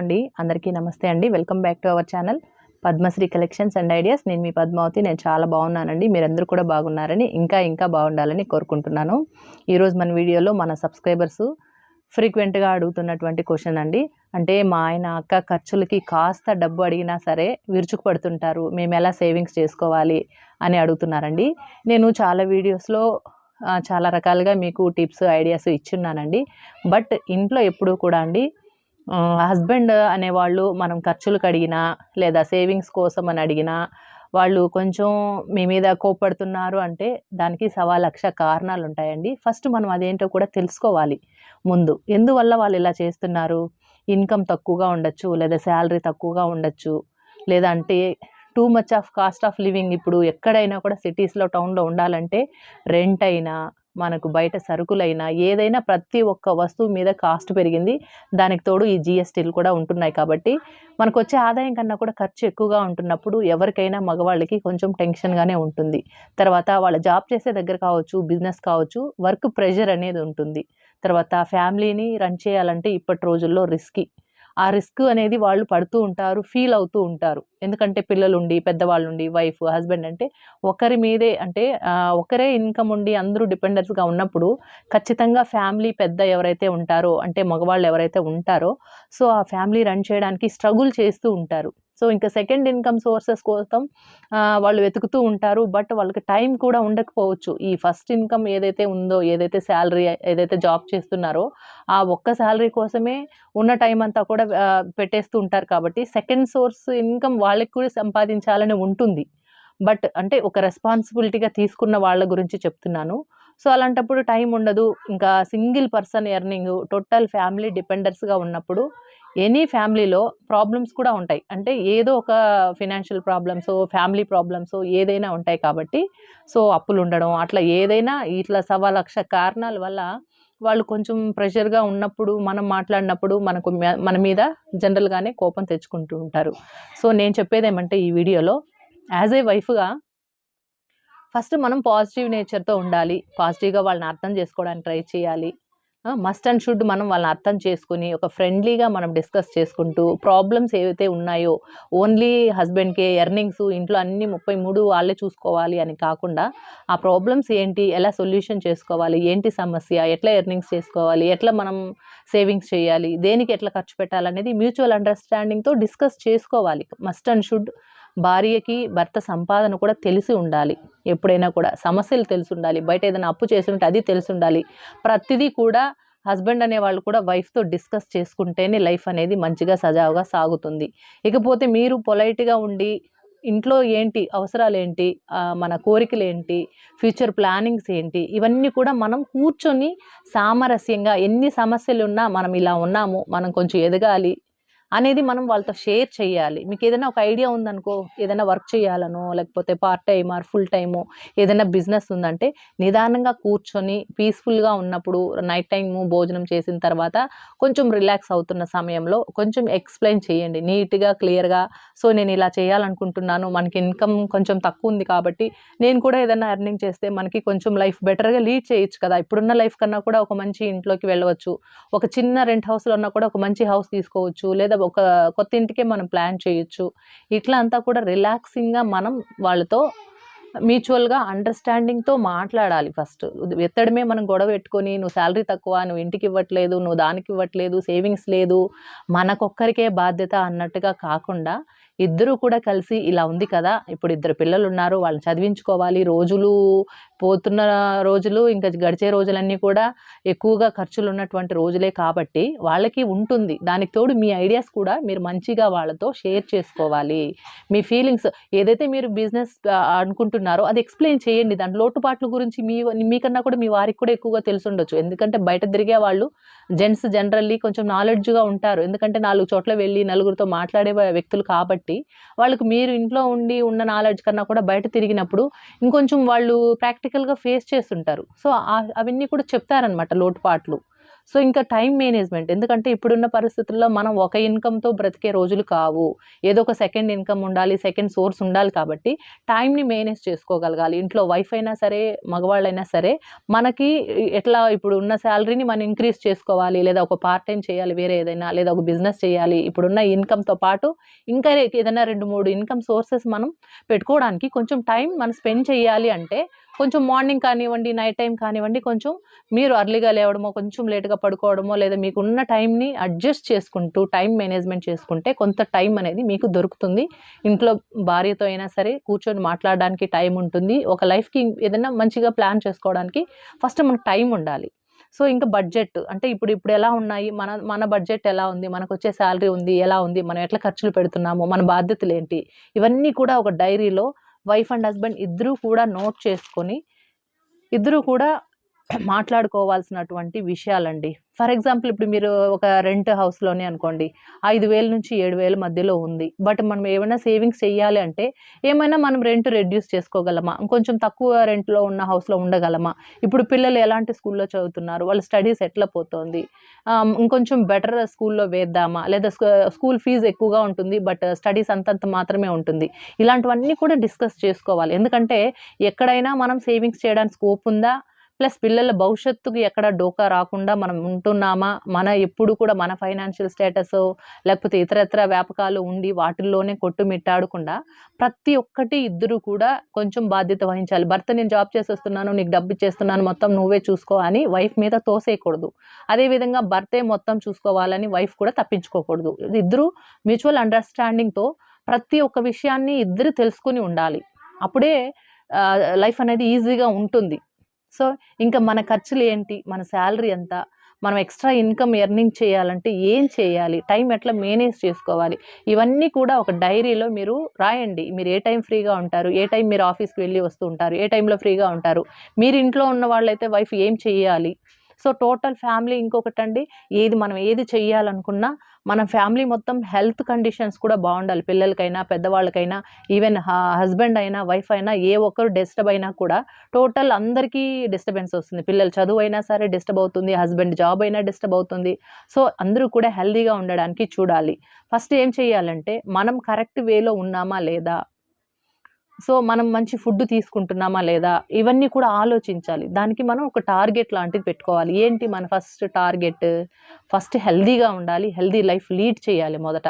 అండి. అందరికీ నమస్తే అండి. Welcome back to our channel Padmashri collections and ideas. నేను మీ పద్మావతి. నేను చాలా బాగున్నానండి. మీరందరూ కూడా బాగున్నారని ఇంకా ఇంకా బాగుండాలని కోరుకుంటున్నాను. ఈరోజు మన వీడియోలో మన సబ్స్క్రైబర్స్ ఫ్రీక్వెంట్గా అడుగుతున్నటువంటి క్వశ్చన్ అండి. అంటే మా ఆయన అక్క ఖర్చులకి కాస్త డబ్బు అడిగినా సరే విరుచుకుపడుతుంటారు. మేము ఎలా సేవింగ్స్ చేసుకోవాలి అని అడుగుతున్నారండి. నేను చాలా వీడియోస్లో చాలా రకాలుగా మీకు టిప్స్ ఐడియాస్ ఇచ్చున్నానండి. బట్ ఇంట్లో ఎప్పుడూ కూడా అండి హస్బెండ్ అనేవాళ్ళు మనం ఖర్చులకు అడిగినా లేదా సేవింగ్స్ కోసం అని అడిగినా వాళ్ళు కొంచెం మీ మీద కోప్పడుతున్నారు అంటే దానికి సవా లక్ష కారణాలు ఉంటాయండి. ఫస్ట్ మనం అదేంటో కూడా తెలుసుకోవాలి ముందు. ఎందువల్ల వాళ్ళు ఇలా చేస్తున్నారు? ఇన్కమ్ తక్కువగా ఉండొచ్చు లేదా శాలరీ తక్కువగా ఉండొచ్చు లేదా అంటే too much of cost of living ఇప్పుడు ఎక్కడైనా కూడా సిటీస్లో టౌన్లో ఉండాలంటే రెంట్ అయినా మనకు బయట సరుకులైనా ఏదైనా ప్రతి ఒక్క వస్తువు మీద కాస్ట్ పెరిగింది. దానికి తోడు ఈ జిఎస్టీలు కూడా ఉంటున్నాయి కాబట్టి మనకు వచ్చే ఆదాయం కన్నా కూడా ఖర్చు ఎక్కువగా ఉంటున్నప్పుడు ఎవరికైనా మగవాళ్ళకి కొంచెం టెన్షన్గానే ఉంటుంది. తర్వాత వాళ్ళ జాబ్ చేసే దగ్గర కావచ్చు బిజినెస్ కావచ్చు వర్క్ ప్రెషర్ అనేది ఉంటుంది. తర్వాత ఫ్యామిలీని రన్ చేయాలంటే ఇప్పటి రోజుల్లో రిస్కీ ఆ రిస్క్ అనేది వాళ్ళు పడుతూ ఉంటారు ఫీల్ అవుతూ ఉంటారు. ఎందుకంటే పిల్లలు ఉండి వైఫ్ హస్బెండ్ అంటే ఒకరి మీదే అంటే ఒకరే ఇన్కమ్ ఉండి అందరూ డిపెండెన్స్గా ఉన్నప్పుడు ఖచ్చితంగా ఫ్యామిలీ పెద్ద ఎవరైతే ఉంటారో అంటే మగవాళ్ళు ఎవరైతే ఉంటారో సో ఆ ఫ్యామిలీ రన్ చేయడానికి స్ట్రగుల్ చేస్తూ ఉంటారు. సో ఇంకా సెకండ్ ఇన్కమ్ సోర్సెస్ కోసం వాళ్ళు వెతుకుతూ ఉంటారు. బట్ వాళ్ళకి టైం కూడా ఉండకపోవచ్చు. ఈ ఫస్ట్ ఇన్కమ్ ఏదైతే ఉందో ఏదైతే శాలరీ ఏదైతే జాబ్ చేస్తున్నారో ఆ ఒక్క శాలరీ కోసమే ఉన్న టైం అంతా కూడా పెట్టేస్తూ ఉంటారు కాబట్టి సెకండ్ సోర్స్ ఇన్కమ్ వాళ్ళకి కూడా సంపాదించాలని ఉంటుంది. బట్ అంటే ఒక రెస్పాన్సిబిలిటీగా తీసుకున్న వాళ్ళ గురించి చెప్తున్నాను. సో అలాంటప్పుడు టైం ఉండదు. ఇంకా single person earning total family డిపెండర్స్గా ఉన్నప్పుడు ఎనీ ఫ్యామిలీలో ప్రాబ్లమ్స్ కూడా ఉంటాయి. అంటే ఏదో ఒక ఫినాన్షియల్ ప్రాబ్లమ్స్ ఫ్యామిలీ ప్రాబ్లమ్స్ ఏదైనా ఉంటాయి కాబట్టి సో అప్పులు ఉండడం అట్లా ఏదైనా ఇట్లా సవా లక్ష కారణాల వల్ల వాళ్ళు కొంచెం ప్రెషర్గా ఉన్నప్పుడు మనం మాట్లాడినప్పుడు మనకు మన మీద జనరల్గానే కోపం తెచ్చుకుంటూ ఉంటారు. సో నేను చెప్పేది ఏమంటే ఈ వీడియోలో యాజ్ ఏ వైఫ్గా ఫస్ట్ మనం పాజిటివ్ నేచర్తో ఉండాలి. పాజిటివ్గా వాళ్ళని అర్థం చేసుకోవడానికి ట్రై చేయాలి. మస్ట్ అండ్ షుడ్ మనం వాళ్ళని అర్థం చేసుకుని ఒక ఫ్రెండ్లీగా మనం డిస్కస్ చేసుకుంటూ ప్రాబ్లమ్స్ ఏవైతే ఉన్నాయో ఓన్లీ హస్బెండ్కే ఎర్నింగ్స్ ఇంట్లో అన్ని ముప్పై మూడు వాళ్ళే చూసుకోవాలి అని కాకుండా ఆ ప్రాబ్లమ్స్ ఏంటి ఎలా సొల్యూషన్ చేసుకోవాలి ఏంటి సమస్య ఎట్లా ఎర్నింగ్స్ చేసుకోవాలి ఎట్లా మనం సేవింగ్స్ చేయాలి దేనికి ఎట్లా ఖర్చు పెట్టాలనేది మ్యూచువల్ అండర్స్టాండింగ్తో డిస్కస్ చేసుకోవాలి. మస్ట్ అండ్ షుడ్ భార్యకి భర్త సంపాదన కూడా తెలిసి ఉండాలి. ఎప్పుడైనా కూడా సమస్యలు తెలిసి ఉండాలి. బయట ఏదైనా అప్పు చేసి ఉంటే అది తెలిసి ఉండాలి. ప్రతిదీ కూడా హస్బెండ్ అనే వాళ్ళు కూడా వైఫ్తో డిస్కస్ చేసుకుంటేనే లైఫ్ అనేది మంచిగా సజావుగా సాగుతుంది. ఇకపోతే మీరు పొలైట్గా ఉండి ఇంట్లో ఏంటి అవసరాలు ఏంటి మన కోరికలు ఏంటి ఫ్యూచర్ ప్లానింగ్స్ ఏంటి ఇవన్నీ కూడా మనం కూర్చొని సామరస్యంగా ఎన్ని సమస్యలు ఉన్నా మనం ఇలా ఉన్నాము మనం కొంచెం ఎదగాలి అనేది మనం వాళ్ళతో షేర్ చేయాలి మీకు ఏదైనా ఒక ఐడియా ఉందనుకో ఏదైనా వర్క్ చేయాలనో లేకపోతే part time or full time ఏదైనా బిజినెస్ ఉందంటే నిదానంగా కూర్చొని పీస్ఫుల్గా ఉన్నప్పుడు నైట్ టైము భోజనం చేసిన తర్వాత కొంచెం రిలాక్స్ అవుతున్న సమయంలో కొంచెం ఎక్స్ప్లెయిన్ చేయండి నీట్గా క్లియర్గా సో నేను ఇలా చేయాలనుకుంటున్నాను మనకి ఇన్కమ్ కొంచెం తక్కువ ఉంది కాబట్టి నేను కూడా ఏదైనా ఎర్నింగ్ చేస్తే మనకి కొంచెం లైఫ్ బెటర్గా లీడ్ చేయొచ్చు కదా. ఇప్పుడున్న లైఫ్ కన్నా కూడా ఒక మంచి ఇంట్లోకి వెళ్ళవచ్చు. ఒక చిన్న రెంట్ హౌస్లో ఉన్నా కూడా ఒక మంచి హౌస్ తీసుకోవచ్చు. లేదా ఒక కొత్త ఇంటికే మనం ప్లాన్ చేయొచ్చు. ఇట్లా అంతా కూడా రిలాక్సింగ్గా మనం వాళ్ళతో మ్యూచువల్గా అండర్స్టాండింగ్తో మాట్లాడాలి ఫస్ట్. ఎత్తడమే మనం గొడవ పెట్టుకొని నువ్వు శాలరీ తక్కువ నువ్వు ఇంటికి ఇవ్వట్లేదు నువ్వు దానికి ఇవ్వట్లేదు సేవింగ్స్ లేదు మనకొక్కరికే బాధ్యత అన్నట్టుగా కాకుండా ఇద్దరు కూడా కలిసి ఇలా ఉంది కదా ఇప్పుడు ఇద్దరు పిల్లలు ఉన్నారు వాళ్ళని చదివించుకోవాలి రోజులు పోతున్న రోజులు ఇంకా గడిచే రోజులన్నీ కూడా ఎక్కువగా ఖర్చులు ఉన్నటువంటి రోజులే కాబట్టి వాళ్ళకి ఉంటుంది. దానికి తోడు మీ ఐడియాస్ కూడా మీరు మంచిగా వాళ్ళతో షేర్ చేసుకోవాలి. మీ ఫీలింగ్స్ ఏదైతే మీరు బిజినెస్ అనుకుంటున్నారో అది ఎక్స్ప్లెయిన్ చేయండి. దాని లోటుపాట్ల గురించి మీ మీకన్నా కూడా మీ వారికి కూడా ఎక్కువగా తెలిసి ఉండొచ్చు. ఎందుకంటే బయట తిరిగే వాళ్ళు జెంట్స్ జనరల్లీ కొంచెం నాలెడ్జ్గా ఉంటారు. ఎందుకంటే నాలుగు చోట్ల వెళ్ళి నలుగురితో మాట్లాడే వ్యక్తులు కాబట్టి వాళ్ళకి మీరు ఇంట్లో ఉండి ఉన్న నాలెడ్జ్ కన్నా కూడా బయట తిరిగినప్పుడు ఇంకొంచెం వాళ్ళు ప్రాక్టికల్గా ఫేస్ చేస్తుంటారు. సో అవన్నీ కూడా చెప్తారనమాట లోటుపాట్లు. సో ఇంకా టైం మేనేజ్మెంట్. ఎందుకంటే ఇప్పుడున్న పరిస్థితుల్లో మనం ఒక ఇన్కమ్తో బ్రతికే రోజులు కావు. ఏదో ఒక సెకండ్ ఇన్కమ్ ఉండాలి సెకండ్ సోర్స్ ఉండాలి కాబట్టి టైంని మేనేజ్ చేసుకోగలగాలి. ఇంట్లో వైఫ్ అయినా సరే మగవాళ్ళైనా సరే మనకి ఎట్లా ఇప్పుడు ఉన్న శాలరీని మనం ఇంక్రీజ్ చేసుకోవాలి. లేదా ఒక పార్ట్ టైం చేయాలి వేరే ఏదైనా లేదా ఒక బిజినెస్ చేయాలి. ఇప్పుడున్న ఇన్కమ్తో పాటు ఇంకా ఏదైనా రెండు మూడు ఇన్కమ్ సోర్సెస్ మనం పెట్టుకోవడానికి కొంచెం టైం మనం స్పెండ్ చేయాలి అంటే కొంచెం మార్నింగ్ కానివ్వండి నైట్ టైం కానివ్వండి కొంచెం మీరు అర్లీగా లేవడమో కొంచెం లేట్గా పడుకోవడమో లేదా మీకున్న టైంని అడ్జస్ట్ చేసుకుంటూ టైం మేనేజ్మెంట్ చేసుకుంటే కొంత టైం అనేది మీకు దొరుకుతుంది. ఇంట్లో భార్యతో అయినా సరే కూర్చొని మాట్లాడడానికి టైం ఉంటుంది. ఒక లైఫ్కి ఏదైనా మంచిగా ప్లాన్ చేసుకోవడానికి ఫస్ట్ మనకు టైం ఉండాలి. సో ఇంకా బడ్జెట్ అంటే ఇప్పుడు ఇప్పుడు ఎలా ఉన్నాయి? మన మన బడ్జెట్ ఎలా ఉంది? మనకు వచ్చే శాలరీ ఉంది ఎలా ఉంది? మనం ఎట్లా ఖర్చులు పెడుతున్నాము? మన బాధ్యతలు ఏంటి? ఇవన్నీ కూడా ఒక డైరీలో వైఫ్ అండ్ హస్బెండ్ ఇద్దరూ కూడా నోట్ చేసుకొని ఇద్దరూ కూడా మాట్లాడుకోవాల్సినటువంటి విషయాలండి. ఫర్ ఎగ్జాంపుల్ ఇప్పుడు మీరు ఒక రెంట్ హౌస్లోనే అనుకోండి. ఐదు వేల నుంచి ఏడు వేల మధ్యలో ఉంది. బట్ మనం ఏమైనా సేవింగ్స్ చేయాలి అంటే ఏమైనా మనం రెంట్ రెడ్యూస్ చేసుకోగలమా? ఇంకొంచెం తక్కువ రెంట్లో ఉన్న హౌస్లో ఉండగలమా? ఇప్పుడు పిల్లలు ఎలాంటి స్కూల్లో చదువుతున్నారు? వాళ్ళ స్టడీస్ ఎట్లా పోతుంది? ఇంకొంచెం బెటర్ స్కూల్లో వేద్దామా? లేదా స్కూల్ ఫీజు ఎక్కువగా ఉంటుంది. బట్ స్టడీస్ అంతంత మాత్రమే ఉంటుంది. ఇలాంటివన్నీ కూడా డిస్కస్ చేసుకోవాలి. ఎందుకంటే ఎక్కడైనా మనం సేవింగ్స్ చేయడానికి స్కోప్ ఉందా? ప్లస్ పిల్లల భవిష్యత్తుకి ఎక్కడ డోకా రాకుండా మనం ఉంటున్నామా? మన ఎప్పుడు కూడా మన ఫైనాన్షియల్ స్టేటస్ లేకపోతే ఇతరత్ర వ్యాపకాలు ఉండి వాటిల్లోనే కొట్టుమిట్టాడకుండా ప్రతి ఒక్కటి ఇద్దరు కూడా కొంచెం బాధ్యత వహించాలి. భర్త నేను జాబ్ చేసేస్తున్నాను నీకు డబ్బు ఇచ్చేస్తున్నాను మొత్తం నువ్వే చూసుకో అని వైఫ్ మీద తోసేయకూడదు. అదేవిధంగా భర్తే మొత్తం చూసుకోవాలని వైఫ్ కూడా తప్పించుకోకూడదు. ఇద్దరు మ్యూచువల్ అండర్స్టాండింగ్తో ప్రతి ఒక్క విషయాన్ని ఇద్దరు తెలుసుకుని ఉండాలి. అప్పుడే లైఫ్ అనేది ఈజీగా ఉంటుంది. సో ఇంకా మన ఖర్చులు ఏంటి? మన శాలరీ ఎంత? మనం ఎక్స్ట్రా ఇన్కమ్ ఎర్నింగ్ చేయాలంటే ఏం చేయాలి? టైం ఎట్లా మేనేజ్ చేసుకోవాలి? ఇవన్నీ కూడా ఒక డైరీలో మీరు రాయండి. మీరు ఏ టైం ఫ్రీగా ఉంటారు? ఏ టైం మీరు ఆఫీస్కి వెళ్ళి వస్తూ ఉంటారు? ఏ టైంలో ఫ్రీగా ఉంటారు? మీరు ఇంట్లో ఉన్న వాళ్ళైతే వైఫ్ ఏం చేయాలి సో టోటల్ ఫ్యామిలీ ఇంకొకటి అండి ఏది మనం ఏది చెయ్యాలనుకున్నా మన ఫ్యామిలీ మొత్తం హెల్త్ కండిషన్స్ కూడా బాగుండాలి. పిల్లలకైనా పెద్దవాళ్ళకైనా ఈవెన్ హస్బెండ్ అయినా వైఫ్ అయినా ఏ ఒక్కరు డిస్టర్బ్ అయినా కూడా టోటల్ అందరికీ డిస్టర్బెన్స్ వస్తుంది. పిల్లలు చదువు అయినా సరే డిస్టర్బ్ అవుతుంది హస్బెండ్ జాబ్ అయినా డిస్టర్బ్ అవుతుంది. సో అందరూ కూడా హెల్తీగా ఉండడానికి చూడాలి. ఫస్ట్ ఏం చేయాలంటే మనం కరెక్ట్ వేలో ఉన్నామా లేదా? సో మనం మంచి ఫుడ్ తీసుకుంటున్నామా లేదా? ఇవన్నీ కూడా ఆలోచించాలి. దానికి మనం ఒక టార్గెట్ లాంటిది పెట్టుకోవాలి. ఏంటి మన ఫస్ట్ టార్గెట్? ఫస్ట్ హెల్దీగా ఉండాలి. హెల్దీ లైఫ్ లీడ్ చేయాలి మొదట.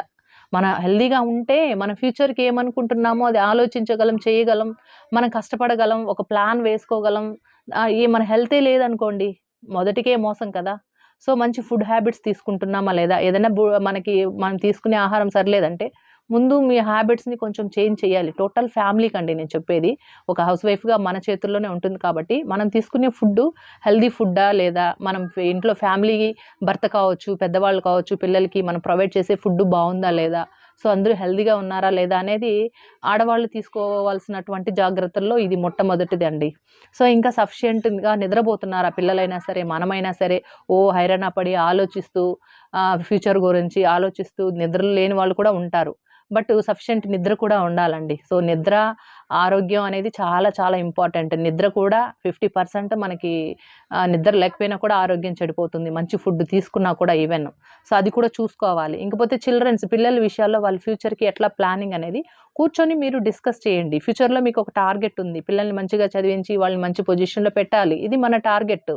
మన హెల్దీగా ఉంటే మన ఫ్యూచర్కి ఏమనుకుంటున్నామో అది ఆలోచించగలం చేయగలం మనం కష్టపడగలం ఒక ప్లాన్ వేసుకోగలం. ఏ మన హెల్తే లేదనుకోండి మొదటికే మోసం కదా. సో మంచి ఫుడ్ హ్యాబిట్స్ తీసుకుంటున్నామా లేదా? ఏదైనా బు- మనకి మనం తీసుకునే ఆహారం సరిలేదంటే ముందు మీ హ్యాబిట్స్ని కొంచెం చేంజ్ చేయాలి. టోటల్ ఫ్యామిలీకి అండి నేను చెప్పేది. ఒక హౌస్ వైఫ్గా మన చేతుల్లోనే ఉంటుంది కాబట్టి మనం తీసుకునే ఫుడ్ హెల్దీ ఫుడ్డా లేదా మనం ఇంట్లో ఫ్యామిలీ భర్త కావచ్చు పెద్దవాళ్ళు కావచ్చు పిల్లలకి మనం ప్రొవైడ్ చేసే ఫుడ్ బాగుందా లేదా? సో అందరూ హెల్దీగా ఉన్నారా లేదా అనేది ఆడవాళ్ళు తీసుకోవాల్సినటువంటి జాగ్రత్తల్లో ఇది మొట్టమొదటిది అండి. సో ఇంకా సఫిషియెంట్గా నిద్రపోతున్నారా పిల్లలైనా సరే మనమైనా సరే ఓ హైరాణ పడి ఆలోచిస్తూ ఫ్యూచర్ గురించి ఆలోచిస్తూ నిద్ర లేని వాళ్ళు కూడా ఉంటారు. బట్ సఫిషియెంట్ నిద్ర కూడా ఉండాలండి. సో నిద్ర ఆరోగ్యం అనేది చాలా చాలా ఇంపార్టెంట్. నిద్ర కూడా ఫిఫ్టీ పర్సెంట్ మనకి నిద్ర లేకపోయినా కూడా ఆరోగ్యం చెడిపోతుంది. మంచి ఫుడ్ తీసుకున్నా కూడా ఈవెన్. సో అది కూడా చూసుకోవాలి. ఇంకపోతే చిల్డ్రన్స్ పిల్లల విషయాల్లో వాళ్ళ ఫ్యూచర్కి ఎట్లా ప్లానింగ్ అనేది కూర్చొని మీరు డిస్కస్ చేయండి. ఫ్యూచర్లో మీకు ఒక టార్గెట్ ఉంది. పిల్లల్ని మంచిగా చదివించి వాళ్ళని మంచి పొజిషన్లో పెట్టాలి. ఇది మన టార్గెట్.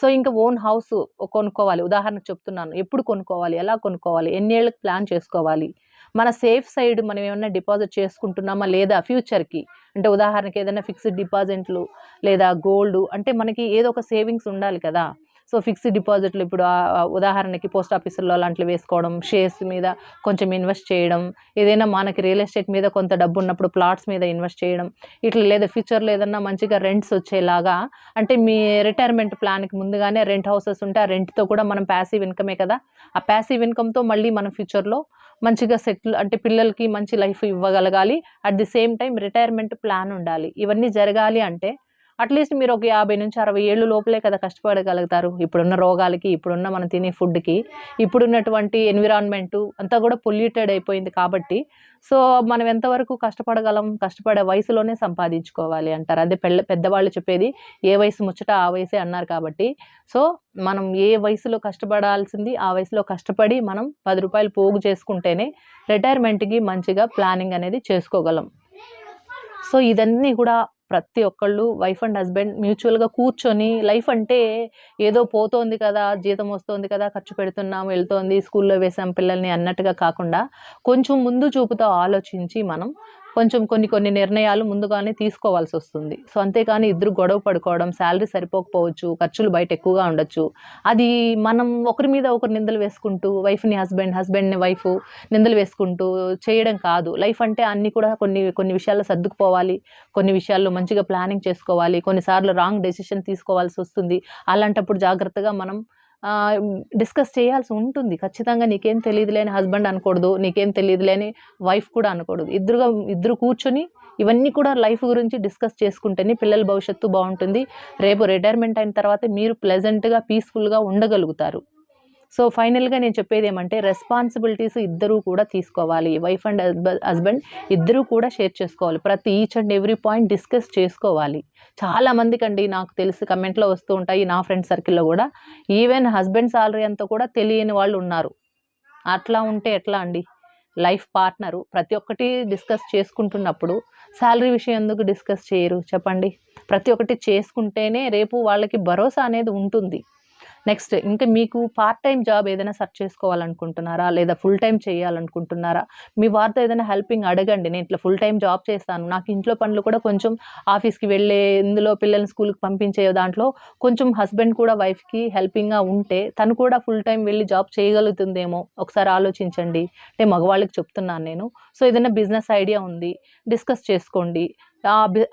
సో ఇంకా ఓన్ హౌస్ కొనుక్కోవాలి. ఉదాహరణకు చెప్తున్నాను. ఎప్పుడు కొనుక్కోవాలి? ఎలా కొనుక్కోవాలి? ఎన్ని ఏళ్ళకి ప్లాన్ చేసుకోవాలి? మన సేఫ్ సైడ్ మనం ఏమైనా డిపాజిట్ చేసుకుంటున్నామా లేదా ఫ్యూచర్కి? అంటే ఉదాహరణకి ఏదైనా ఫిక్స్డ్ డిపాజిట్లు లేదా గోల్డ్ అంటే మనకి ఏదో ఒక సేవింగ్స్ ఉండాలి కదా. సో ఫిక్స్డ్ డిపాజిట్లు ఇప్పుడు ఉదాహరణకి పోస్ట్ ఆఫీసుల్లో అలాంటివి వేసుకోవడం షేర్స్ మీద కొంచెం ఇన్వెస్ట్ చేయడం ఏదైనా మనకి రియల్ ఎస్టేట్ మీద కొంత డబ్బు ఉన్నప్పుడు ప్లాట్స్ మీద ఇన్వెస్ట్ చేయడం ఇట్లా లేదా ఫ్యూచర్లో ఏదన్నా మంచిగా రెంట్స్ వచ్చేలాగా అంటే మీ రిటైర్మెంట్ ప్లాన్కి ముందుగానే రెంట్ హౌసెస్ ఉంటే ఆ రెంట్తో కూడా మనం ప్యాసివ్ ఇన్కమే కదా. ఆ ప్యాసివ్ ఇన్కమ్తో మళ్ళీ మనం ఫ్యూచర్లో మంచిగా సెటిల్ అంటే పిల్లలకి మంచి life ఇవ్వగలగాలి. At the same time retirement plan ఉండాలి. ఇవన్నీ జరగాలి అంటే అట్లీస్ట్ మీరు ఒక యాభై నుంచి అరవై ఏళ్ళు లోపలే కదా కష్టపడగలుగుతారు. ఇప్పుడున్న రోగాలకి ఇప్పుడున్న మనం తినే ఫుడ్కి ఇప్పుడున్నటువంటి ఎన్విరాన్మెంటు అంతా కూడా పొల్యూటెడ్ అయిపోయింది కాబట్టి సో మనం ఎంతవరకు కష్టపడగలం కష్టపడే వయసులోనే సంపాదించుకోవాలి అంటారు. అదే పెళ్ళ పెద్దవాళ్ళు చెప్పేది ఏ వయసు ముచ్చట ఆ వయసే అన్నారు కాబట్టి. సో మనం ఏ వయసులో కష్టపడాల్సింది ఆ వయసులో కష్టపడి మనం పది రూపాయలు పోగు చేసుకుంటేనే రిటైర్మెంట్కి మంచిగా ప్లానింగ్ అనేది చేసుకోగలం. సో ఇదన్నీ కూడా ప్రతి ఒక్కళ్ళు వైఫ్ అండ్ హస్బెండ్ మ్యూచువల్గా కూర్చొని లైఫ్ అంటే ఏదో పోతోంది కదా జీతం వస్తుంది కదా ఖర్చు పెడుతున్నాం వెళ్తోంది స్కూల్లో వేసాం పిల్లల్ని అన్నట్టుగా కాకుండా కొంచెం ముందు చూపుతో ఆలోచించి మనం కొంచెం కొన్ని కొన్ని నిర్ణయాలు ముందుగానే తీసుకోవాల్సి వస్తుంది. సో అంతేకాని ఇద్దరు గొడవ పడుకోవడం శాలరీ సరిపోకపోవచ్చు ఖర్చులు బయట ఎక్కువగా ఉండొచ్చు. అది మనం ఒకరి మీద ఒకరు నిందలు వేసుకుంటూ వైఫ్ని హస్బెండ్ హస్బెండ్ని వైఫ్ నిందలు వేసుకుంటూ చేయడం కాదు. లైఫ్ అంటే అన్నీ కూడా కొన్ని కొన్ని విషయాల్లో సర్దుకుపోవాలి కొన్ని విషయాల్లో మంచిగా ప్లానింగ్ చేసుకోవాలి కొన్నిసార్లు రాంగ్ డెసిషన్ తీసుకోవాల్సి వస్తుంది. అలాంటప్పుడు జాగ్రత్తగా మనం డిస్కస్ చేయాల్సి ఉంటుంది. ఖచ్చితంగా నీకేం తెలియదులే అని హస్బెండ్ అనకూడదు నీకేం తెలియదులే అని వైఫ్ కూడా అనకూడదు. ఇద్దరుగా ఇద్దరు కూర్చొని ఇవన్నీ కూడా లైఫ్ గురించి డిస్కస్ చేసుకుంటేనే పిల్లల భవిష్యత్తు బాగుంటుంది. రేపు రిటైర్మెంట్ అయిన తర్వాత మీరు ప్లెజెంట్గా పీస్ఫుల్గా ఉండగలుగుతారు. సో ఫైనల్గా నేను చెప్పేది ఏమంటే రెస్పాన్సిబిలిటీస్ ఇద్దరూ కూడా తీసుకోవాలి. వైఫ్ అండ్ హస్బెండ్ ఇద్దరూ కూడా షేర్ చేసుకోవాలి. ప్రతి each and every point discuss చేసుకోవాలి. చాలామందికి అండి నాకు తెలిసి కమెంట్లో వస్తూ ఉంటాయి నా ఫ్రెండ్ సర్కిల్లో కూడా. ఈవెన్ హస్బెండ్ సాలరీ అంతా కూడా తెలియని వాళ్ళు ఉన్నారు. అట్లా ఉంటే ఎట్లా అండి? లైఫ్ పార్ట్నరు ప్రతి ఒక్కటి డిస్కస్ చేసుకుంటున్నప్పుడు శాలరీ విషయం ఎందుకు డిస్కస్ చేయరు? చెప్పండి. ప్రతి ఒక్కటి చేసుకుంటేనే రేపు వాళ్ళకి భరోసా అనేది ఉంటుంది. నెక్స్ట్ ఇంకా మీకు పార్ట్ టైం జాబ్ ఏదైనా సెర్చ్ చేసుకోవాలనుకుంటున్నారా? లేదా ఫుల్ టైం చేయాలనుకుంటున్నారా? మీ వారితో ఏదైనా హెల్పింగ్ అడగండి. నేను ఇట్లా ఫుల్ టైం జాబ్ చేస్తాను. నాకు ఇంట్లో పనులు కూడా కొంచెం ఆఫీస్కి వెళ్ళే ఇందులో పిల్లల్ని స్కూల్కి పంపించే దాంట్లో కొంచెం హస్బెండ్ కూడా వైఫ్కి హెల్పింగ్గా ఉంటే తను కూడా ఫుల్ టైం వెళ్ళి జాబ్ చేయగలుగుతుందేమో? ఒకసారి ఆలోచించండి. అంటే మగవాళ్ళకి చెప్తున్నాను నేను. సో ఏదైనా బిజినెస్ ఐడియా ఉంది డిస్కస్ చేసుకోండి.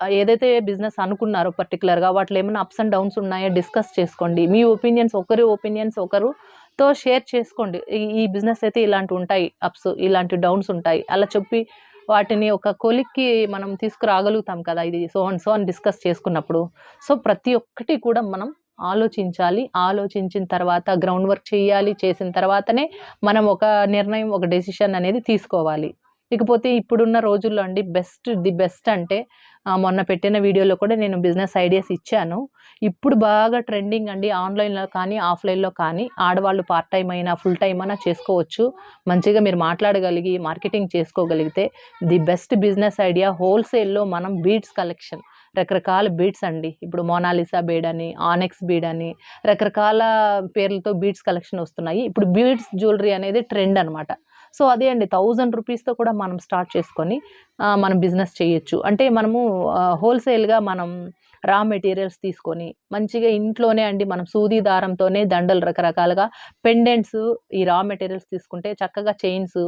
ఏదైతే బిజినెస్ అనుకున్నారో పర్టికులర్గా వాటిలో ఏమైనా అప్స్ అండ్ డౌన్స్ ఉన్నాయో డిస్కస్ చేసుకోండి. మీ ఒపీనియన్స్ ఒకరి ఒపీనియన్స్ ఒకరుతో షేర్ చేసుకోండి. ఈ- ఈ బిజినెస్ అయితే ఇలాంటి ఉంటాయి అప్స్ ఇలాంటి డౌన్స్ ఉంటాయి. అలా చెప్పి వాటిని ఒక కొలిక్కి మనం తీసుకురాగలుగుతాం కదా ఇది సో అండ్ సో అని డిస్కస్ చేసుకున్నప్పుడు. సో ప్రతి ఒక్కటి కూడా మనం ఆలోచించాలి. ఆలోచించిన తర్వాత గ్రౌండ్ వర్క్ చేయాలి. చేసిన తర్వాతనే మనం ఒక నిర్ణయం ఒక డెసిషన్ అనేది తీసుకోవాలి. ఇకపోతే ఇప్పుడున్న రోజుల్లో అండి బెస్ట్ ది బెస్ట్ అంటే మొన్న పెట్టిన వీడియోలో కూడా నేను బిజినెస్ ఐడియాస్ ఇచ్చాను. ఇప్పుడు బాగా ట్రెండింగ్ అండి ఆన్లైన్లో కానీ ఆఫ్లైన్లో కానీ ఆడవాళ్ళు పార్ట్ టైం అయినా ఫుల్ టైం అయినా చేసుకోవచ్చు. మంచిగా మీరు మాట్లాడగలిగి మార్కెటింగ్ చేసుకోగలిగితే ది బెస్ట్ బిజినెస్ ఐడియా హోల్సేల్లో మనం బీడ్స్ కలెక్షన్. రకరకాల బీడ్స్ అండి. ఇప్పుడు మోనాలిసా బీడ్ అని ఆనెక్స్ బీడ్ అని రకరకాల పేర్లతో బీడ్స్ కలెక్షన్ వస్తున్నాయి. ఇప్పుడు బీడ్స్ జ్యువెలరీ అనేది ట్రెండ్ అనమాట సో అదే అండి. థౌజండ్ రూపీస్తో కూడా మనం స్టార్ట్ చేసుకొని మనం బిజినెస్ చేయొచ్చు. అంటే మనము హోల్సేల్గా మనం రా మెటీరియల్స్ తీసుకొని మంచిగా ఇంట్లోనే అండి మనం సూది దారంతోనే దండలు రకరకాలుగా పెండెంట్స్ ఈ రా మెటీరియల్స్ తీసుకుంటే చక్కగా చైన్స్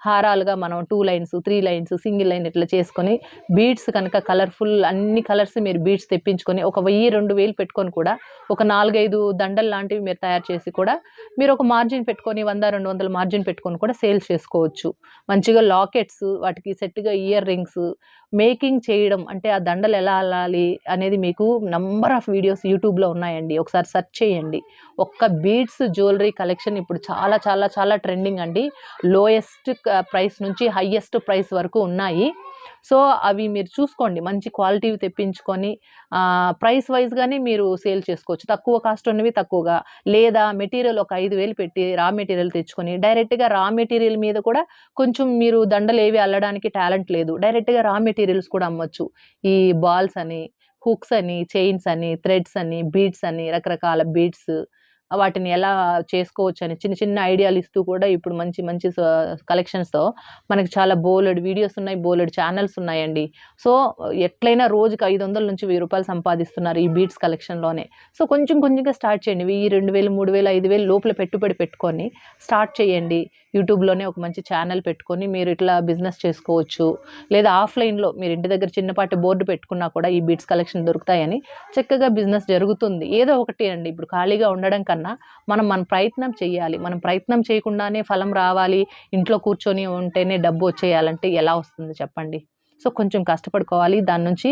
హారాలుగా మనం two lines three lines single line ఇట్లా చేసుకొని బీడ్స్ కనుక కలర్ఫుల్ అన్ని కలర్స్ మీరు బీడ్స్ తెప్పించుకొని ఒక వెయ్యి రెండు వేలు పెట్టుకొని కూడా ఒక నాలుగైదు దండలు లాంటివి మీరు తయారు చేసి కూడా మీరు ఒక మార్జిన్ పెట్టుకొని వంద రెండు వందల మార్జిన్ పెట్టుకొని కూడా సేల్ చేసుకోవచ్చు. మంచిగా లాకెట్స్ వాటికి సెట్గా ఇయర్ రింగ్స్ మేకింగ్ చేయడం అంటే ఆ దండలు ఎలా అల్లాలి అనేది మీకు నంబర్ ఆఫ్ వీడియోస్ యూట్యూబ్లో ఉన్నాయండి. ఒకసారి సెర్చ్ చేయండి. ఒక్క బీడ్స్ జ్యువెలరీ కలెక్షన్ ఇప్పుడు చాలా చాలా చాలా ట్రెండింగ్ అండి. లోయెస్ట్ ప్రైస్ నుంచి హయ్యెస్ట్ ప్రైస్ వరకు ఉన్నాయి. సో అవి మీరు చూసుకోండి. మంచి క్వాలిటీవి తెప్పించుకొని ప్రైస్ వైజ్గానే మీరు సేల్ చేసుకోవచ్చు. తక్కువ కాస్ట్ ఉన్నవి తక్కువగా. లేదా మెటీరియల్ ఒక ఐదు వేలు పెట్టి రా మెటీరియల్ తెచ్చుకొని డైరెక్ట్గా రా మెటీరియల్ మీద కూడా కొంచెం మీరు దండలు ఏవి అల్లడానికి టాలెంట్ లేదు. డైరెక్ట్గా రా మెటీరియల్స్ కూడా అమ్మొచ్చు. ఈ బాల్స్ అని హుక్స్ అని చైన్స్ అని థ్రెడ్స్ అని బీడ్స్ అని రకరకాల బీడ్స్. వాటిని ఎలా చేసుకోవచ్చు అని చిన్న చిన్న ఐడియాలు ఇస్తూ కూడా ఇప్పుడు మంచి మంచి కలెక్షన్స్తో మనకి చాలా బోలెడ్ వీడియోస్ ఉన్నాయి బోలెడ్ ఛానల్స్ ఉన్నాయండి. సో ఎట్లయినా రోజుకి ఐదు వందల నుంచి వెయ్యి రూపాయలు సంపాదిస్తున్నారు ఈ బీట్స్ కలెక్షన్లోనే సో కొంచెం కొంచెంగా స్టార్ట్ చేయండి. వెయ్యి రెండు వేలు మూడు వేలు ఐదు వేలు లోపల పెట్టుబడి పెట్టుకొని స్టార్ట్ చేయండి. యూట్యూబ్లోనే ఒక మంచి ఛానల్ పెట్టుకొని మీరు ఇట్లా బిజినెస్ చేసుకోవచ్చు. లేదా ఆఫ్లైన్లో మీరు ఇంటి దగ్గర చిన్నపాటి బోర్డు పెట్టుకున్నా కూడా ఈ బీట్స్ కలెక్షన్ దొరుకుతాయని చక్కగా బిజినెస్ జరుగుతుంది. ఏదో ఒకటి అండి ఇప్పుడు ఖాళీగా ఉండడం కన్నా మనం మన ప్రయత్నం చేయాలి. మనం ప్రయత్నం చేయకుండానే ఫలం రావాలి. ఇంట్లో కూర్చొని ఉంటేనే డబ్బు వచ్చేయాలంటే ఎలా వస్తుంది చెప్పండి? సో కొంచెం కష్టపడుకోవాలి. దాని నుంచి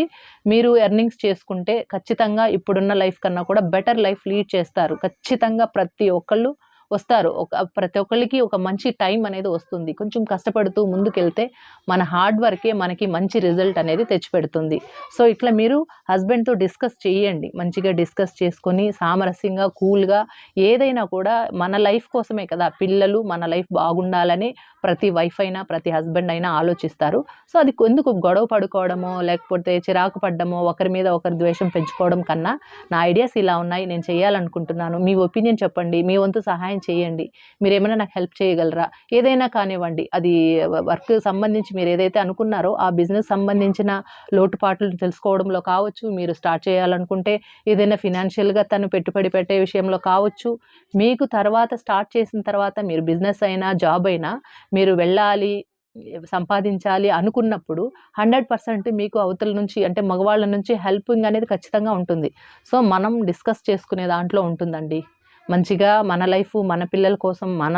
మీరు ఎర్నింగ్స్ చేసుకుంటే ఖచ్చితంగా ఇప్పుడున్న లైఫ్ కన్నా కూడా బెటర్ లైఫ్ లీడ్ చేస్తారు. ఖచ్చితంగా ప్రతి ఒక్కళ్ళు వస్తారు. ఒక ప్రతి ఒక్కళ్ళకి ఒక మంచి టైం అనేది వస్తుంది. కొంచెం కష్టపడుతూ ముందుకెళ్తే మన హార్డ్ వర్కే మనకి మంచి రిజల్ట్ అనేది తెచ్చిపెడుతుంది. సో ఇట్లా మీరు హస్బెండ్తో డిస్కస్ చేయండి. మంచిగా డిస్కస్ చేసుకొని సామరస్యంగా కూల్గా ఏదైనా కూడా మన లైఫ్ కోసమే కదా. పిల్లలు మన లైఫ్ బాగుండాలని ప్రతి వైఫ్ అయినా ప్రతి హస్బెండ్ అయినా ఆలోచిస్తారు. సో అది ఎందుకు గొడవ పడుకోవడమో లేకపోతే చిరాకు పడ్డమో ఒకరి మీద ఒకరి ద్వేషం పెంచుకోవడం కన్నా నా ఐడియాస్ ఇలా ఉన్నాయి నేను చేయాలనుకుంటున్నాను. మీ ఒపీనియన్ చెప్పండి. మీ వంతు సహాయం చేయండి. మీరు ఏమైనా నాకు హెల్ప్ చేయగలరా? ఏదైనా కానివ్వండి. అది వర్క్ సంబంధించి మీరు ఏదైతే అనుకున్నారో ఆ బిజినెస్ సంబంధించిన లోటుపాట్లు తెలుసుకోవడంలో కావచ్చు మీరు స్టార్ట్ చేయాలనుకుంటే ఏదైనా ఫినాన్షియల్గా తను పెట్టుబడి పెట్టే విషయంలో కావచ్చు మీకు తర్వాత స్టార్ట్ చేసిన తర్వాత మీరు బిజినెస్ అయినా జాబ్ అయినా మీరు వెళ్ళాలి సంపాదించాలి అనుకున్నప్పుడు హండ్రెడ్ పర్సెంట్ మీకు అవతల నుంచి అంటే మగవాళ్ళ నుంచి హెల్పింగ్ అనేది ఖచ్చితంగా ఉంటుంది. సో మనం డిస్కస్ చేసుకునే దాంట్లో ఉంటుందండి. మంచిగా మన లైఫ్ మన పిల్లల కోసం మన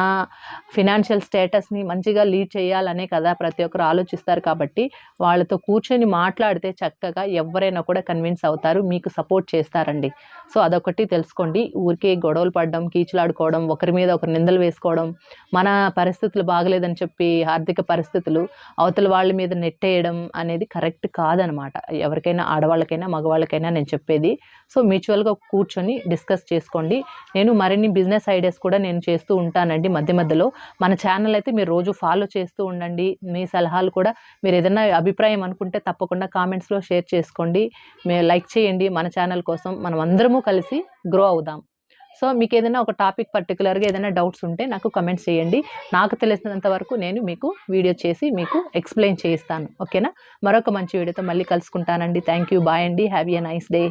ఫినాన్షియల్ స్టేటస్ని మంచిగా లీడ్ చేయాలనే కదా ప్రతి ఒక్కరు ఆలోచిస్తారు కాబట్టి వాళ్ళతో కూర్చొని మాట్లాడితే చక్కగా ఎవరైనా కూడా కన్విన్స్ అవుతారు మీకు సపోర్ట్ చేస్తారండి. సో అదొకటి తెలుసుకోండి. ఊరికే గొడవలు పడడం కీచులాడుకోవడం ఒకరి మీద ఒకరు నిందలు వేసుకోవడం మన పరిస్థితులు బాగలేదని చెప్పి ఆర్థిక పరిస్థితులు అవతల వాళ్ళ మీద నెట్టేయడం అనేది కరెక్ట్ కాదనమాట. ఎవరికైనా ఆడవాళ్ళకైనా మగవాళ్ళకైనా నేను చెప్పేది. సో మ్యూచువల్గా కూర్చొని డిస్కస్ చేసుకోండి. నేను నేను మరిన్ని బిజినెస్ ఐడియాస్ కూడా నేను చేస్తూ ఉంటానండి మధ్య మధ్యలో. మన ఛానల్ అయితే మీరు రోజు ఫాలో చేస్తూ ఉండండి. మీ సలహాలు కూడా మీరు ఏదైనా అభిప్రాయం అనుకుంటే తప్పకుండా కామెంట్స్లో షేర్ చేసుకోండి. మీరు లైక్ చేయండి. మన ఛానల్ కోసం మనం అందరము కలిసి గ్రో అవుదాం. సో మీకు ఏదైనా ఒక టాపిక్ పర్టికులర్గా ఏదైనా డౌట్స్ ఉంటే నాకు కమెంట్స్ చేయండి. నాకు తెలిసినంత వరకు నేను మీకు వీడియో చేసి మీకు ఎక్స్ప్లెయిన్ చేయిస్తాను. ఓకేనా మరొక మంచి వీడియోతో మళ్ళీ కలుసుకుంటానండి. థ్యాంక్ యూ బాయ్ అండి. Have a nice day